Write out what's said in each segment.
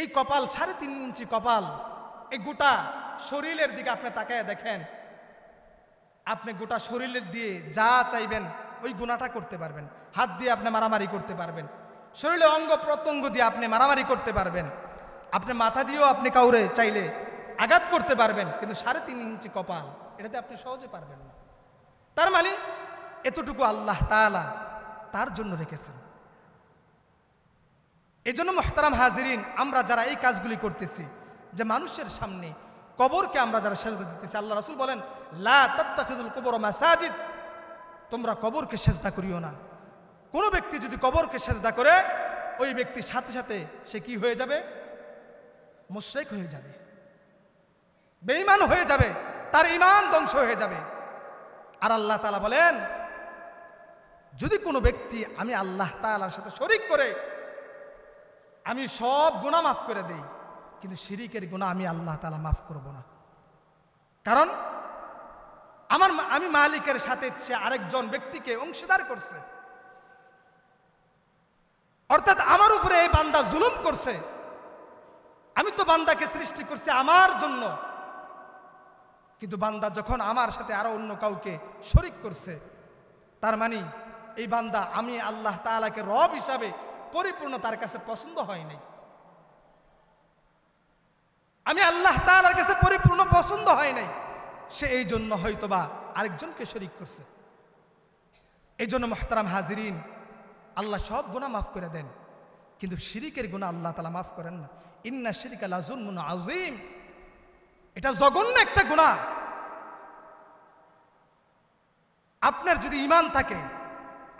এই কপাল, সাড়ে তিন ইঞ্চি কপাল, এই গোটা শরীরের দিকে আপনি তাকায় দেখেন, আপনি গোটা শরীরের দিয়ে যা চাইবেন, ওই গুণাটা করতে পারবেন। হাত দিয়ে আপনি মারামারি করতে পারবেন। শরীরে অঙ্গ প্রত্যঙ্গ দিয়ে আপনি মারামারি করতে পারবেন। আপনি মাথা দিয়েও আপনি কাউরে চাইলে আঘাত করতে পারবেন, কিন্তু সাড়ে তিন ইঞ্চি কপাল, এটাতে আপনি সহজে পারবেন না। তার মানে এতটুকু আল্লাহ তাআলা তার জন্য রেখেছেন। এই জন্য মোহতারাম হাজিরিন, আমরা যারা এই কাজগুলি করতেছি, যে মানুষের সামনে কবরকে আমরা যারা সেজদা দিতেছি, আল্লাহ রাসূল বলেন, লা কবর মাসাজিদ তোমরা কবরকে সেজদা করিও না। কোনো ব্যক্তি যদি কবরকে সেজদা করে, ওই ব্যক্তির সাথে সাথে সে কি হয়ে যাবে? মুশরিক হয়ে যাবে। বেঈমান হয়ে যাবে। তার ইমান ধ্বংস হয়ে যাবে। আর আল্লাহ তাআলা বলেন, যদি কোনো ব্যক্তি আমি আল্লাহ তাআলার সাথে শরিক করে আমি সব গুণা মাফ করে দেই, কিন্তু শিরিকের গুণা আমি আল্লাহ তালা মাফ করব না। কারণ আমার আমি মালিকের সাথে সে আরেকজন ব্যক্তিকে অংশীদার করছে। অর্থাৎ আমার উপরে এই বান্দা জুলুম করছে। আমি তো বান্দাকে সৃষ্টি করছি আমার জন্য। কিন্তু বান্দা যখন আমার সাথে আরও অন্য কাউকে শরিক করছে, তার মানে এই বান্দা আমি আল্লাহ তাআলাকে রব হিসাবে পরিপূর্ণ তার কাছে পছন্দ হয় নাই। আমি আল্লাহ তাআলার কাছে পরিপূর্ণ পছন্দ হয় নাই। সে এই জন্য হয়তোবা আরেকজনকে শরিক করছে। এই জন্য মহতারাম হাজিরিন, আল্লাহ সব গুণা মাফ করে দেন। কিন্তু শিরিকের গুণা আল্লাহ তালা মাফ করেন না। ইন্না শিরিক আল্লাহ আজিম এটা জঘন্য একটা গুণা আপনার যদি ইমান থাকে,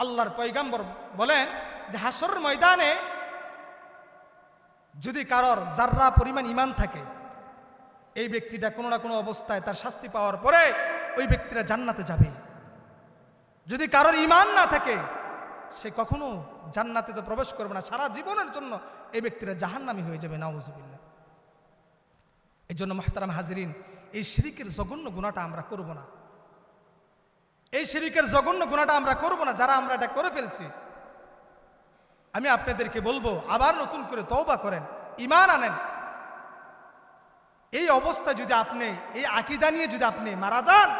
আল্লাহর পয়গাম্বর বলেন যে হাসর ময়দানে যদি কারোর জাররা পরিমাণ ইমান থাকে, এই ব্যক্তিটা কোনো না কোনো অবস্থায় তার শাস্তি পাওয়ার পরে ওই ব্যক্তিরা জান্নাতে যাবে। যদি কারোর ইমান না থাকে, সে কখনো জান্নাতে তো প্রবেশ করবে না, সারা জীবনের জন্য এই ব্যক্তিরা জাহান্নামি হয়ে যাবে নাউজুবিল্লা এই জন্য মাহতারাম হাজিরিন, এই শিরিকের জঘন্য গুণাটা আমরা করব না। এই শিরিকের জঘন্য গুণাটা আমরা করব না, যারা আমরা এটা করে ফেলছি। আমি আপনাদেরকে বলব, আবার নতুন করে তওবা করেন ইমান আনেন। এই অবস্থা যদি আপনি, এই আকিদা নিয়ে যদি আপনি মারা যান,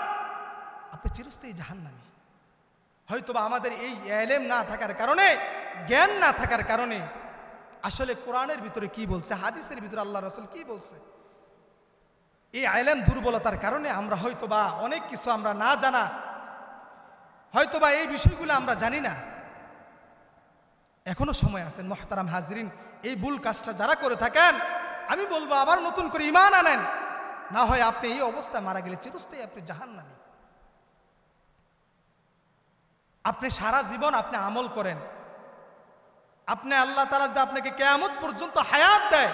আপনি চিরস্থায়ী জাহান্নামী। হয়তোবা আমাদের এই এলেম না থাকার কারণে, জ্ঞান না থাকার কারণে, আসলে কোরআনের ভিতরে কি বলছে, হাদিসের ভিতরে আল্লাহ রসুল কি বলছে? এই আইলেম দুর্বলতার কারণে আমরা হয়তোবা অনেক কিছু আমরা না জানা, হয়তোবা এই বিষয়গুলো আমরা জানি না। এখনও সময় আছেন মহতারাম হাজরিন, এই ভুল কাজটা যারা করে থাকেন, আমি বলব আবার নতুন করে ইমান আনেন। না হয় আপনি এই অবস্থায় মারা গেলে চিরস্থায়ী আপনি জাহান নামি আপনি সারা জীবন আপনি আমল করেন। আপনি আল্লাহ তালা যদি আপনাকে কেয়ামত পর্যন্ত হায়াত দেয়,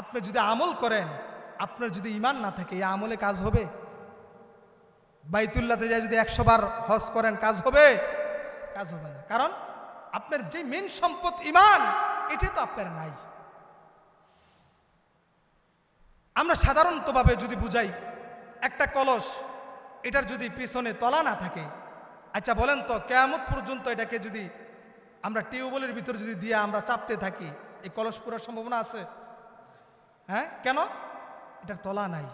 আপনি যদি আমল করেন, আপনার যদি ইমান না থাকে, এই আমলে কাজ হবে? বাইতুল্লাতে যায় যদি একশো বার হজ করেন, কাজ হবে? কাজ হবে না। কারণ আপনার যে মেন সম্পদ ইমান, এটা তো আপনার নাই। আমরা সাধারণতভাবে যদি বুঝাই, একটা কলস, এটার যদি পিছনে তলা না থাকে আচ্ছা বলেন তো, কেয়ামত পর্যন্ত এটাকে যদি আমরা টিউবওয়েলের ভিতরে যদি দিয়ে আমরা চাপতে থাকি, এই কলস পুরার সম্ভাবনা আছে? হ্যাঁ? কেন? এটার তলা নাই।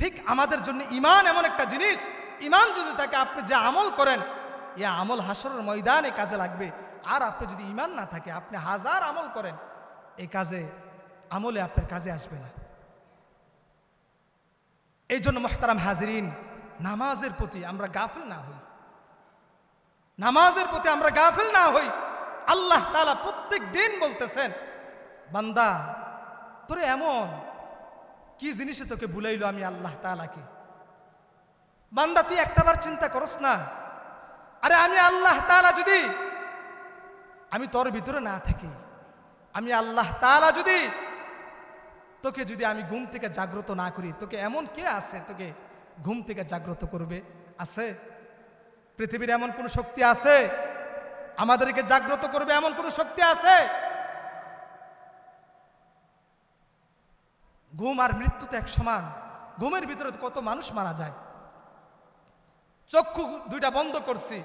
ঠিক আমাদের জন্য ইমান এমন একটা জিনিস, ইমান যদি তাকে আপনি যে আমল করেন এ আমল হাসরের ময়দানে কাজে লাগবে। আর আপনি যদি ইমান না থাকে, আপনি হাজার আমল করেন এই কাজে, আমলে আপনার কাজে আসবে না। এই জন্য মোহতারাম হাজিরিন, নামাজের প্রতি আমরা গাফিল না হই। নামাজের প্রতি আমরা গাফিল না হই। আল্লাহ তালা প্রত্যেক দিন বলতেছেন, বান্দা, তোরে এমন কি জিনিসে তোকে বুলাইলো আমি আল্লাহ তালাকে বান্দা, তুই একটাবার চিন্তা করস না আরে আমি আল্লাহ তালা যদি, আমি তোর ভিতরে না থাকি, আমি আল্লাহ তালা যদি, তোকে যদি আমি ঘুম থেকে জাগ্রত না করি, তোকে এমন কে আছে তোকে ঘুম থেকে জাগ্রত করবে? আছে? পৃথিবীর এমন কোনো শক্তি আছে? আমাদেরকে জাগ্রত করবে এমন কোনো শক্তি আছে? ঘুম আর মৃত্যু তো এক সমান। ঘুমের ভিতরে কত মানুষ মারা যায়। চক্ষু দুইটা বন্ধ করছি।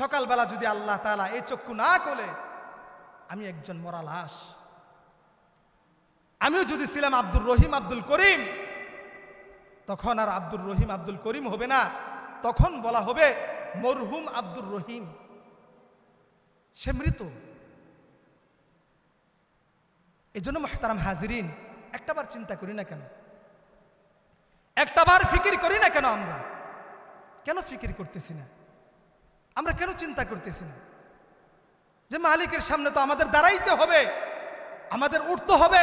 সকালবেলা যদি আল্লাহ তালা এই চক্ষু না খোলে, আমি একজন মরা লাশ। আমিও যদি ছিলাম আব্দুর রহিম, আব্দুল করিম, তখন আর আব্দুর রহিম, আব্দুল করিম হবে না। তখন বলা হবে, মরহুম আব্দুর রহিম। সে মৃত। এই জন্য মহতারাম হাজিরিন, একটাবার চিন্তা করি না কেন? একটাবার ফিকির করি না কেন আমরা? কেন ফিকির করতেছি না? আমরা কেন চিন্তা করতেছি না? যে মালিকের সামনে তো আমাদের দাঁড়াইতে হবে, আমাদের উঠতে হবে,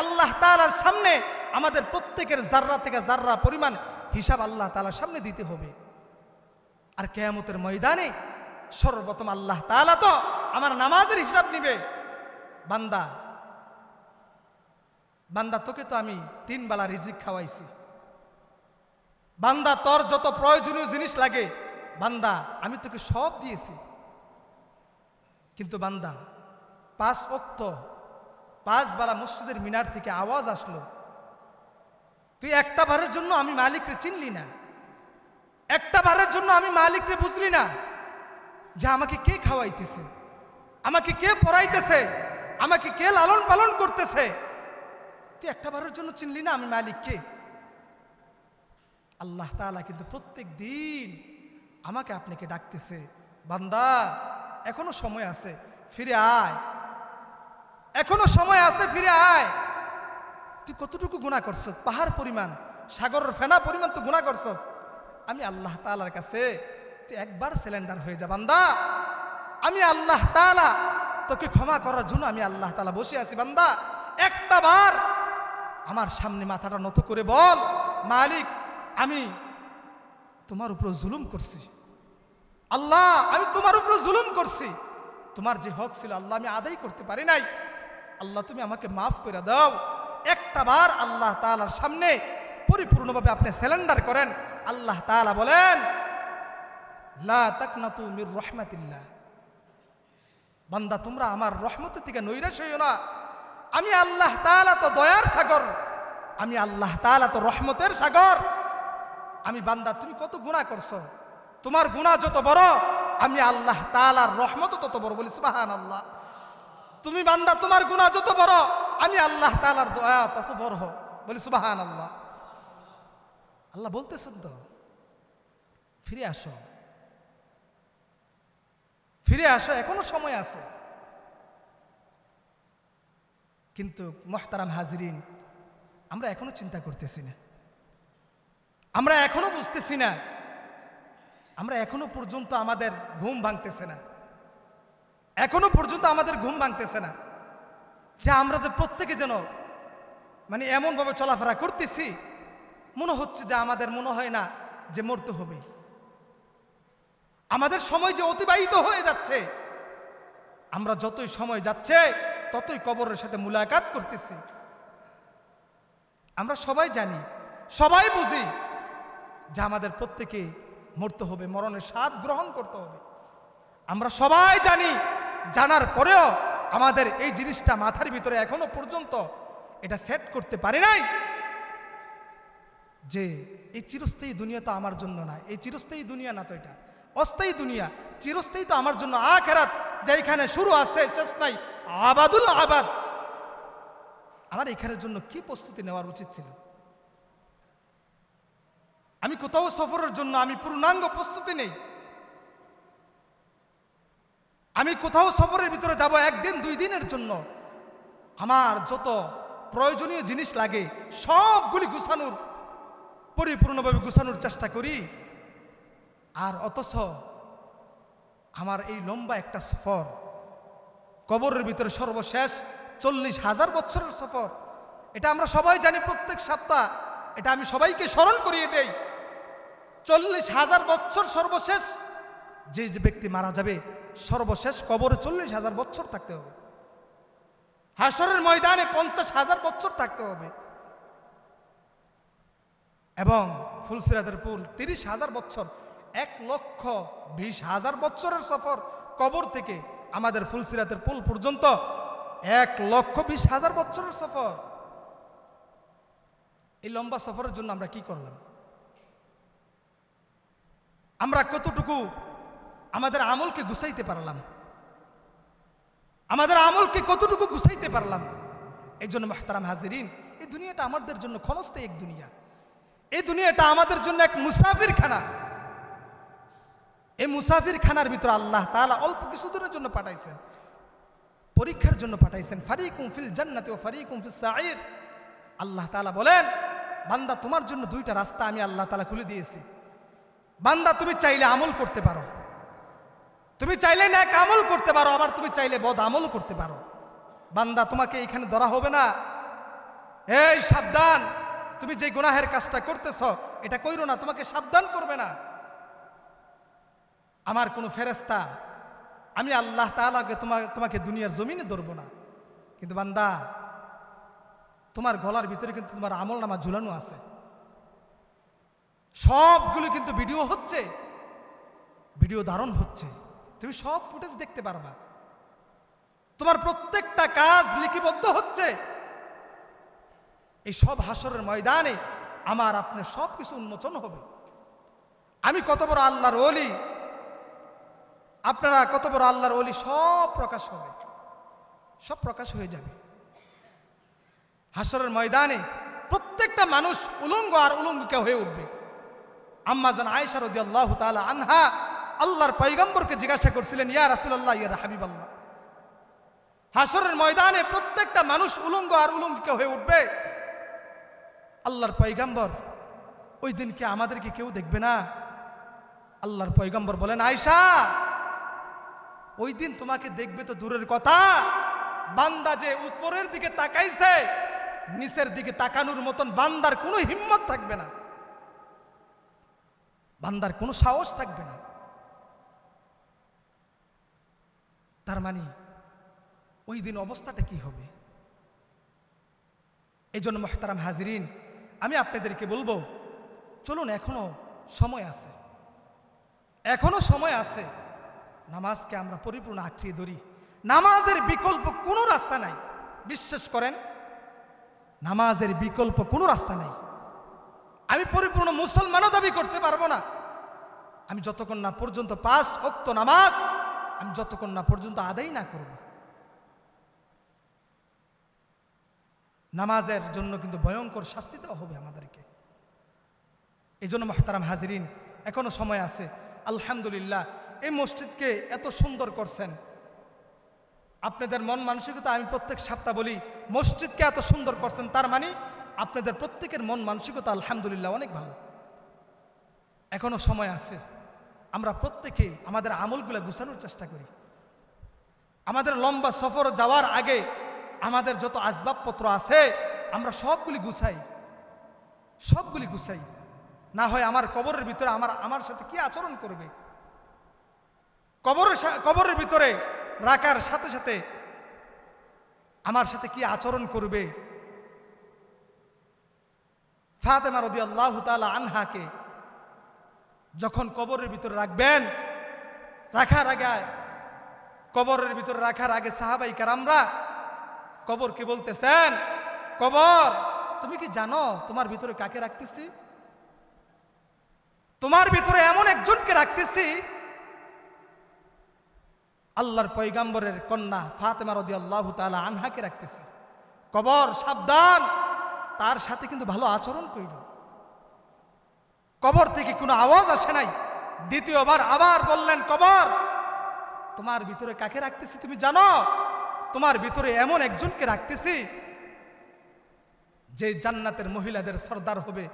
আল্লাহ তালার সামনে আমাদের প্রত্যেকের জাররা থেকে জাররা পরিমাণ হিসাব আল্লাহ তালার সামনে দিতে হবে। আর কেয়ামতের ময়দানে সর্বপ্রথম আল্লাহ তালা তো আমার নামাজের হিসাব নিবে। বান্দা বান্দা, তোকে তো আমি তিন বেলা রিজিক খাওয়াইছি। বান্দা, তোর যত প্রয়োজনীয় জিনিস লাগে, বান্দা, আমি তোকে সব দিয়েছি। কিন্তু বান্দা, পাঁচ অক্ত পাঁচ বেলা মসজিদের মিনার থেকে আওয়াজ আসলো। তুই একটা বারের জন্য আমি মালিককে চিনলি না। একটা বারের জন্য আমি মালিককে বুঝলি না যে আমাকে কে খাওয়াইতেছে, আমাকে কে পড়াইতেছে আমাকে কে লালন পালন করতেছে। তুই একটা বারের জন্য চিনলি না আমি মালিককে? আল্লাহ তাআলা কিন্তু প্রত্যেক দিন আমাকে আপনাকে ডাকতেছে, বান্দা, এখনও সময় আছে, ফিরে আয়। এখনও সময় আছে, ফিরে আয়। তুই কতটুকু গুণা করছস? পাহাড় পরিমাণ, সাগরের ফেনা পরিমাণ তুই গুণা করছস। আমি আল্লাহ তাআলার কাছে, তুই একবার সিলিন্ডার হয়ে যা, বান্দা। আমি আল্লাহ তাআলা তোকে ক্ষমা করার জন্য আমি আল্লাহ তাআলা বসে আছি, বান্দা। একটা বার আমার সামনে মাথাটা নত করে বল, মালিক আমি তোমার উপর জুলুম করছি। আল্লাহ, আমি তোমার উপর জুলুম করছি। তোমার যে হক ছিল আল্লাহ আমি আদায় করতে পারি নাই। আল্লাহ, তুমি আমাকে মাফ করে দাও। একটা বার আল্লাহ তাআলার সামনে পরিপূর্ণভাবে আপনি স্যালেন্ডার করেন। আল্লাহ তাআলা বলেন, লা মির রহমাতিল্লাহ। বান্দা, তোমরা আমার রহমতের থেকে নৈরাশ হইও না। আমি আল্লাহ তাআলা তো দয়ার সাগর। আমি আল্লাহ তাআলা তো রহমতের সাগর। আমি বান্দা, তুমি কত গুণা করছ? তোমার গুণা যত বড়, আমি আল্লাহ তাআলার রহমত তত বড় বলি সুবাহান আল্লাহ তুমি বান্দা, তোমার গুণা যত বড়, আমি আল্লাহ তাআলার দয়া তত বড় বলি সুবাহান আল্লাহ আল্লাহ বলতেছেন তো, ফিরে আসো। ফিরে আসো, এখনও সময় আছে। কিন্তু মহতারাম হাজরিন, আমরা এখনও চিন্তা করতেছি না। আমরা এখনও বুঝতেছি না। আমরা এখনও পর্যন্ত আমাদের ঘুম ভাঙতেছে না। এখনও পর্যন্ত আমাদের ঘুম ভাঙতেছে না। যে আমরা যে প্রত্যেকে যেন মানে এমনভাবে চলাফেরা করতেছি, মনে হচ্ছে যে আমাদের মনে হয় না যে মরতে হবে। আমাদের সময় যে অতিবাহিত হয়ে যাচ্ছে, আমরা যতই সময় যাচ্ছে, ততই কবরের সাথে মুলাকাত করতেছি। আমরা সবাই জানি, সবাই বুঝি যে আমাদের প্রত্যেকে মরতে হবে, মরণের স্বাদ গ্রহণ করতে হবে। আমরা সবাই জানি, জানার পরেও আমাদের এই জিনিসটা মাথার ভিতরে এখনও পর্যন্ত এটা সেট করতে পারি নাই যে এই চিরস্থায়ী দুনিয়া তো আমার জন্য না, এই চিরস্থায়ী দুনিয়া না তো এটা। অস্থায়ী দুনিয়া, চিরস্থায়ী তো আমার জন্য আখেরাত যেখানে শুরু আসছে শেষ নাই, আবাদুল আবাদ। আমার এখানের জন্য কি প্রস্তুতি নেওয়ার উচিত ছিল? আমি কোথাও সফরের জন্য, আমি পূর্ণাঙ্গ প্রস্তুতি নেই। আমি কোথাও সফরের ভিতরে যাব একদিন, দুই দিনের জন্য। আমার যত প্রয়োজনীয় জিনিস লাগে, সবগুলি গুছানোর, পরিপূর্ণভাবে গুছানোর চেষ্টা করি। আর অথচ আমার এই লম্বা একটা সফর, কবরের ভিতরে সর্বশেষ চল্লিশ হাজার বছরের সফর, এটা আমরা সবাই জানি প্রত্যেক সপ্তাহ। এটা আমি সবাইকে স্মরণ করিয়ে দেই। চল্লিশ হাজার বছর সর্বশেষ যে যে ব্যক্তি মারা যাবে, সর্বশেষ কবরে চল্লিশ হাজার বছর থাকতে হবে। হাসরের ময়দানে পঞ্চাশ হাজার বছর থাকতে হবে। এবং ফুলসিরাতের পুল তিরিশ হাজার বছর, এক লক্ষ বিশ হাজার বছরের সফর কবর থেকে আমাদের ফুলসিরাতের পুল পর্যন্ত এক লক্ষ বিশ হাজার বছরের সফর। এই লম্বা সফরের জন্য আমরা কি করলাম? আমরা কতটুকু আমাদের আমলকে গুছাইতে পারলাম? আমাদের আমলকে কতটুকু গুছাইতে পারলাম? এই জন্য মাহতারাম হাজিরিন, এই দুনিয়াটা আমাদের জন্য ক্ষণস্থায়ী এক দুনিয়া। এই দুনিয়াটা আমাদের জন্য এক মুসাফির খানা এই মুসাফির খানার ভিতরে আল্লাহ তাআলা অল্প কিছু দূরের জন্য পাঠাইছেন। পরীক্ষার জন্য পাঠাইছেন। ফারিকুম ফিল জান্নাতি ও ফারিকুম ফিস সাঈর। আল্লাহ তাআলা বলেন বান্দা, তোমার জন্য দুইটা রাস্তা আমি আল্লাহ তালা খুলে দিয়েছি। বান্দা, তুমি চাইলে আমল করতে পারো। তুমি চাইলে ন্যাক আমল করতে পারো, আবার তুমি চাইলে বদ আমল করতে পারো। বান্দা, তোমাকে এখানে ধরা হবে না। এই সাবধান, তুমি যে গুনাহের কাজটা করতেছ, এটা কইরো না, তোমাকে সাবধান করবে না। আমার কোনো ফেরেস্তা আমি আল্লাহ তাআলাকে তোমাকে তোমাকে দুনিয়ার জমিনে ধরবো না। কিন্তু বান্দা তোমার গলার ভিতরে কিন্তু তোমার আমল নামা ঝুলানো আছে। সবগুলো কিন্তু ভিডিও হচ্ছে ভিডিও ধারণ হচ্ছে। তুমি সব ফুটেজ দেখতে পারবা। তোমার প্রত্যেকটা কাজ লিপিবদ্ধ হচ্ছে। এই সব হাসরের ময়দানে আমার আপনার সব কিছু উন্মোচন হবে। আমি কত বড় আল্লাহর ওলি, আপনারা কত বড় আল্লাহর ওলি, সব প্রকাশ হবে। সব প্রকাশ হয়ে যাবে। হাসরের ময়দানে প্রত্যেকটা মানুষ উলঙ্গ আর উলঙ্গিকা হয়ে উঠবে। আম্মা জান আয়েশা রদি আল্লাহ তালা আনহা আল্লাহর পৈগম্বরকে জিজ্ঞাসা করছিলেন, ইয়া রাসুলাল্লাহ, ইয়া হাবিব আল্লাহ হাসরের ময়দানে প্রত্যেকটা মানুষ উলঙ্গ আর উলঙ্গিকা হয়ে উঠবে। আল্লাহর পৈগম্বর ওই দিনকে আমাদেরকে কেউ দেখবে না? আল্লাহর পৈগম্বর বলেন আয়সা ওই দিন তোমাকে দেখবে তো দূরের কথা। বান্দা যে উপরের দিকে তাকাইছে নিচের দিকে তাকানোর মতন বান্দার কোনো হিম্মত থাকবে না। বান্দার কোনো সাহস থাকবে না। তার মানে ওই দিন অবস্থাটা কি হবে? এই জন্য মহতারাম হাজিরিন, আমি আপনাদেরকে বলব, চলুন এখনও সময় আছে। এখনও সময় আছে, নামাজকে আমরা পরিপূর্ণ আঁকড়িয়ে ধরি। নামাজের বিকল্প কোনো রাস্তা নাই। বিশ্বাস করেন নামাজের বিকল্প কোনো রাস্তা নেই। আমি পরিপূর্ণ মুসলমানও দাবি করতে পারব না। আমি যতক্ষণ না পর্যন্ত পাস অক্ত নামাজ, আমি যতক্ষণ না পর্যন্ত আদায় না করব। নামাজের জন্য কিন্তু ভয়ঙ্কর শাস্তি দেওয়া হবে আমাদেরকে। এই জন্য মহতারাম হাজিরিন, এখনও সময় আছে। আলহামদুলিল্লাহ, এই মসজিদকে এত সুন্দর করছেন। আপনাদের মন মানসিকতা আমি প্রত্যেক সপ্তাহ বলি, মসজিদকে এত সুন্দর করছেন, তার মানে আপনাদের প্রত্যেকের মন মানসিকতা আলহামদুলিল্লাহ অনেক ভালো। এখনও সময় আছে, আমরা প্রত্যেকে আমাদের আমলগুলো গুছানোর চেষ্টা করি। আমাদের লম্বা সফর যাওয়ার আগে আমাদের যত আসবাবপত্র আছে, আমরা সবগুলি গুছাই সবগুলি গুছাই। না হয় আমার কবরের ভিতরে আমার আমার সাথে কি আচরণ করবে? কবরের কবরের ভিতরে রাখার সাথে সাথে আমার সাথে কি আচরণ করবে? ফাতেমা রদি আল্লাহ তালা আনহাকে যখন কবরের ভিতরে রাখবেন, রাখার আগে, কবরের ভিতরে রাখার আগে সাহাবাই কারামরা কবর কি বলতেছেন, কবর, তুমি কি জানো তোমার ভিতরে কাকে রাখতেছি? তোমার ভিতরে এমন একজনকে রাখতেছি আল্লাহর পৈগাম্বরের কন্যা ফাতেমা রদি আল্লাহ তালা আনহাকে রাখতেছি। কবর সাবধান। তার সাথে কিন্তু ভালো আচরণ করিল কবর থেকে কোনো আওয়াজ আসে নাই। দ্বিতীয়বার আবার বললেন, কবর, তোমার ভিতরে কাকে রাখতেছি তুমি জানো? তোমার ভিতরে এমন একজনকে রাখতেছি যে জান্নাতের মহিলাদের সর্দার হবে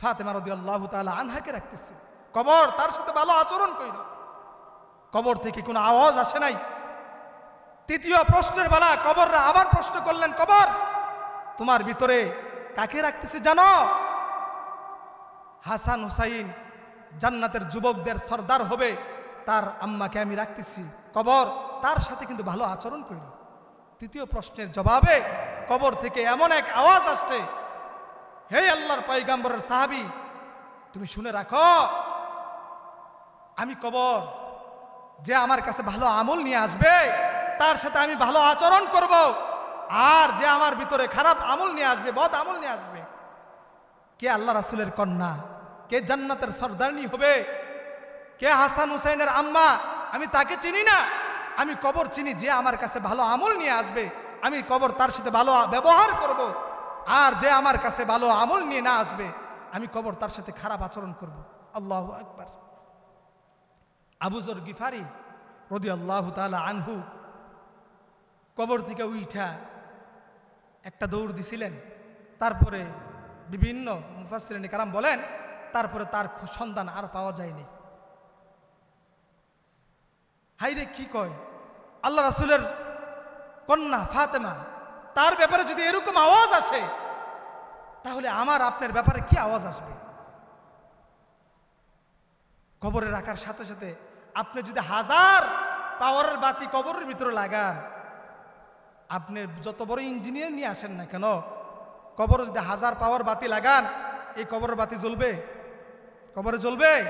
ফাতেমা রদি আল্লাহ তালা আনহাকে রাখতেছি। কবর তার সাথে ভালো আচরণ করিল কবর থেকে কোনো আওয়াজ আসে নাই। তৃতীয় প্রশ্নের বেলা কবররা আবার প্রশ্ন করলেন, কবর, তোমার ভিতরে কাকে রাখতেছে জানো? হাসান হুসাইন জান্নাতের যুবকদের সর্দার হবে, তার আম্মাকে আমি রাখতেছি। কবর তার সাথে কিন্তু ভালো আচরণ করিল তৃতীয় প্রশ্নের জবাবে কবর থেকে এমন এক আওয়াজ আসছে, হে আল্লাহর পয়গাম্বরের সাহাবি, তুমি শুনে রাখো, আমি কবর যে আমার কাছে ভালো আমল নিয়ে আসবে, তার সাথে আমি ভালো আচরণ করব। আর যে আমার ভিতরে খারাপ আমল নিয়ে আসবে, বদ আমল নিয়ে আসবে, কে আল্লাহ রাসুলের কন্যা, কে জান্নাতের সর্দারনি হবে, কে হাসান হুসাইনের আম্মা, আমি তাকে চিনি না। আমি কবর চিনি যে আমার কাছে ভালো আমল নিয়ে আসবে, আমি কবর তার সাথে ভালো ব্যবহার করব। আর যে আমার কাছে ভালো আমল নিয়ে না আসবে, আমি কবর তার সাথে খারাপ আচরণ করব। আল্লাহ একবার আবুজর গিফারি রদি আল্লাহ তালা আনহু কবর থেকে উইঠা একটা দৌড় দিছিলেন। তারপরে বিভিন্ন মুফাসিনী কারাম বলেন, তারপরে তার সন্ধান আর পাওয়া যায়নি। হাইরে কি কয়? আল্লাহ রাসুলের কন্যা ফাতেমা, তার ব্যাপারে যদি এরকম আওয়াজ আসে, তাহলে আমার আপনার ব্যাপারে কি আওয়াজ আসবে? কবরে রাখার সাথে সাথে আপনি যদি হাজার পাওয়ারের বাতি কবরের ভিতরে লাগান, আপনি যত বড় ইঞ্জিনিয়ার নিয়ে আসেন না কেন, কবর যদি হাজার পাওয়ার বাতি লাগান, এই কবরের বাতি জ্বলবে? কবরে জ্বলবে?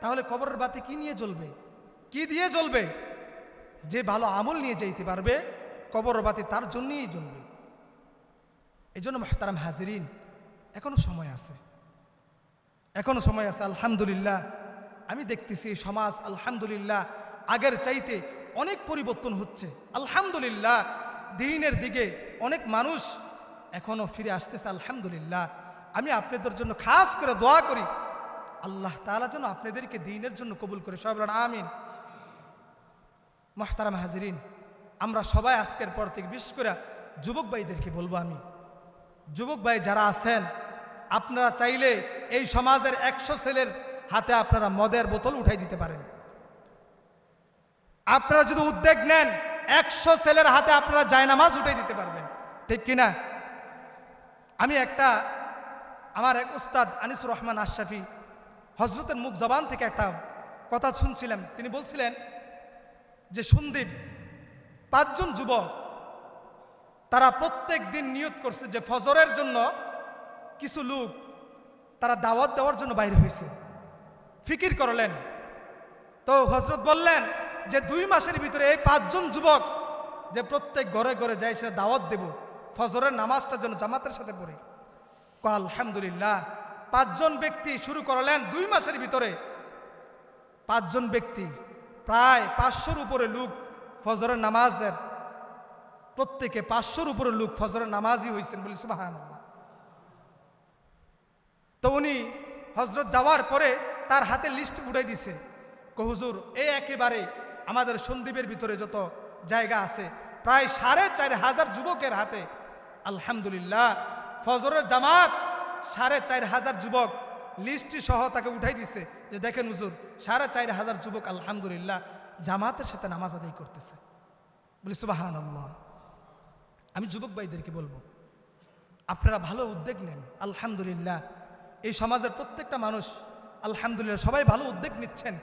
তাহলে কবরের বাতি কি নিয়ে জ্বলবে? কি দিয়ে জ্বলবে? যে ভালো আমল নিয়ে যাইতে পারবে, কবরের বাতি তার জন্যই জ্বলবে। এই জন্য মহতারাম হাজিরিন, এখনও সময় আছে। এখনও সময় আছে, আলহামদুলিল্লাহ। আমি দেখতেছি সমাজ, আলহামদুলিল্লাহ, আগের চাইতে অনেক পরিবর্তন হচ্ছে। আলহামদুলিল্লাহ, দিনের দিকে অনেক মানুষ এখনও ফিরে আসতেছে, আলহামদুলিল্লাহ। আমি আপনাদের জন্য খাস করে দোয়া করি, আল্লাহ তাআলা যেন আপনাদেরকে দিনের জন্য কবুল করে। সবাই বলেন, আমিন। মহতারাম হাজিরিন, আমরা সবাই আজকের পর থেকে বিশেষ করে যুবক ভাইদেরকে বলব আমি। যুবক ভাই যারা আছেন, আপনারা চাইলে এই সমাজের একশো ছেলের হাতে আপনারা মদের বোতল উঠাই দিতে পারেন। আপনারা যদি উদ্যোগ নেন, একশো ছেলের হাতে আপনারা জায়নামাজ উঠাই দিতে পারবেন। ঠিক কিনা? আমি একটা, আমার এক উস্তাদ আনিসুর রহমান আশরাফি হজরতের মুখ জবান থেকে একটা কথা শুনছিলাম। তিনি বলছিলেন যে, সন্দীপ, পাঁচজন যুবক, তারা প্রত্যেক দিন নিয়ত করছে যে, ফজরের জন্য কিছু লোক তারা দাওয়াত দেওয়ার জন্য বাইরে হয়েছে। ফিকির করলেন। তো হজরত বললেন যে দুই মাসের ভিতরে এই পাঁচজন যুবক যে প্রত্যেক ঘরে ঘরে যায় সেটা দাওয়াত দেব, ফজরের নামাজটার জন্য জামাতের সাথে পড়ে। আলহামদুলিল্লাহ। পাঁচজন ব্যক্তি শুরু করলেন দুই মাসের ভিতরে। পাঁচজন ব্যক্তি, প্রায় পাঁচশোর উপরে লোক ফজরের নামাজের, প্রত্যেকে পাঁচশোর উপরে লোক ফজরের নামাজই হয়েছেন বলি সুবাহান তো উনি হজরত যাওয়ার পরে তার হাতে লিস্ট উড়াই দিছে। কহুজুর এই একেবারে আমাদের সন্দীপের ভিতরে যত জায়গা আছে, প্রায় সাড়ে চার হাজার যুবকের হাতে, আলহামদুলিল্লাহ, ফজরের জামাত, সাড়ে চার হাজার যুবক লিস্টটি সহ তাকে উঠাই দিছে যে, দেখেন হুজুর, সাড়ে চার হাজার যুবক, আলহামদুলিল্লাহ, জামাতের সাথে নামাজ আদায় করতেছে। বলি সুবাহান আমি যুবক ভাইদেরকে বলব, আপনারা ভালো উদ্যোগ নেন, আলহামদুলিল্লাহ। এই সমাজের প্রত্যেকটা মানুষ আলহামদুলিল্লাহ সবাই ভালো উদ্যোগ নিচ্ছেন।